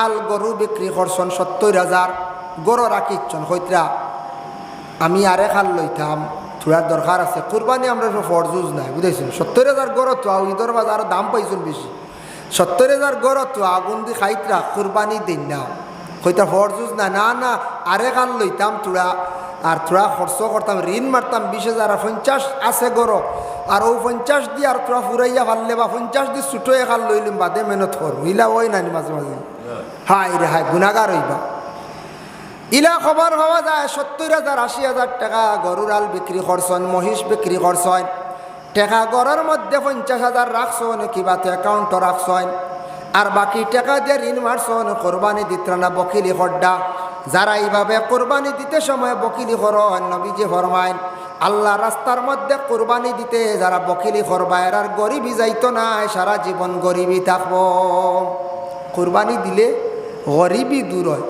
আল গরু বিক্রি করছেন সত্তর হাজার। গরু রাখিচ্ছন, হইতরা আমি আরে খাল লইতাম থোড়ার দরকার আছে। কুরবানি আমরা ফরজুজ নাই বুঝেছেন সত্তর হাজার গরু তো ঈদর বাজার দাম পাইছেন বেশি। সত্তর হাজার গরু তো আগুন দি খাইতরা, কুরবানি দিন না। হইতা ফরজুজ না না না, আরে খাল লইতাম থোড়া আর থোড়া খরচ করতাম, ঋণ মারতাম বিশ হাজার আর পঞ্চাশ আছে গরো। আর ও পঞ্চাশ দিয়ে আর থোড়া ফুরাইয়া ফাললে বা পঞ্চাশ দিয়ে ছুটো এখান লইলিম, বাদে মেহনত কর হইলা ওই নানি মাঝে মাঝে। হাই রে হাই গুণাগার হইবা। ইলা খবর হওয়া যায়, সত্তর হাজার, আশি হাজার টাকা গরুর আল বিক্রি করছেন, মহিষ বিক্রি করছেন। টাকা গড়ের মধ্যে পঞ্চাশ হাজার রাখছেন, কিবা তো অ্যাকাউন্টও রাখছেন। আর বাকি টাকা দিয়ে ঋণ মারছেন, কোরবানি দিত না, বকিলি হড্ডা যারা এইভাবে কোরবানি দিতে সময় বকিলি করেন নবীজি ফরমাইন আল্লাহ রাস্তার মধ্যে কোরবানি দিতে যারা বকিলি করবায় আর গরিবই যাইতো না, সারা জীবন গরিবই থাকব। কোরবানি দিলে গরিবই দূর হয়